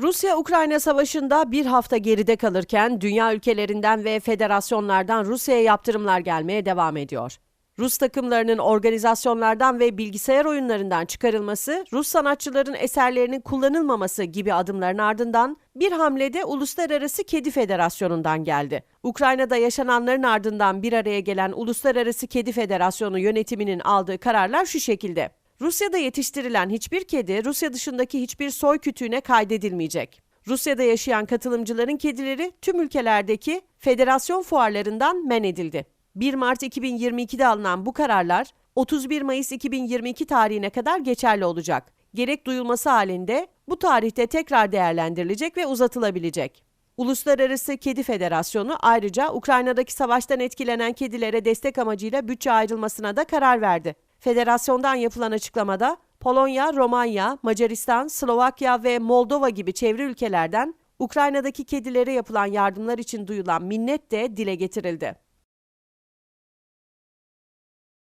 Rusya-Ukrayna savaşında bir hafta geride kalırken dünya ülkelerinden ve federasyonlardan Rusya'ya yaptırımlar gelmeye devam ediyor. Rus takımlarının organizasyonlardan ve bilgisayar oyunlarından çıkarılması, Rus sanatçıların eserlerinin kullanılmaması gibi adımların ardından bir hamlede Uluslararası Kedi Federasyonu'ndan geldi. Ukrayna'da yaşananların ardından bir araya gelen Uluslararası Kedi Federasyonu yönetiminin aldığı kararlar şu şekilde. Rusya'da yetiştirilen hiçbir kedi Rusya dışındaki hiçbir soy kütüğüne kaydedilmeyecek. Rusya'da yaşayan katılımcıların kedileri tüm ülkelerdeki federasyon fuarlarından men edildi. 1 Mart 2022'de alınan bu kararlar 31 Mayıs 2022 tarihine kadar geçerli olacak. Gerek duyulması halinde bu tarihte tekrar değerlendirilecek ve uzatılabilecek. Uluslararası Kedi Federasyonu ayrıca Ukrayna'daki savaştan etkilenen kedilere destek amacıyla bütçe ayrılmasına da karar verdi. Federasyondan yapılan açıklamada Polonya, Romanya, Macaristan, Slovakya ve Moldova gibi çevre ülkelerden Ukrayna'daki kedilere yapılan yardımlar için duyulan minnet de dile getirildi.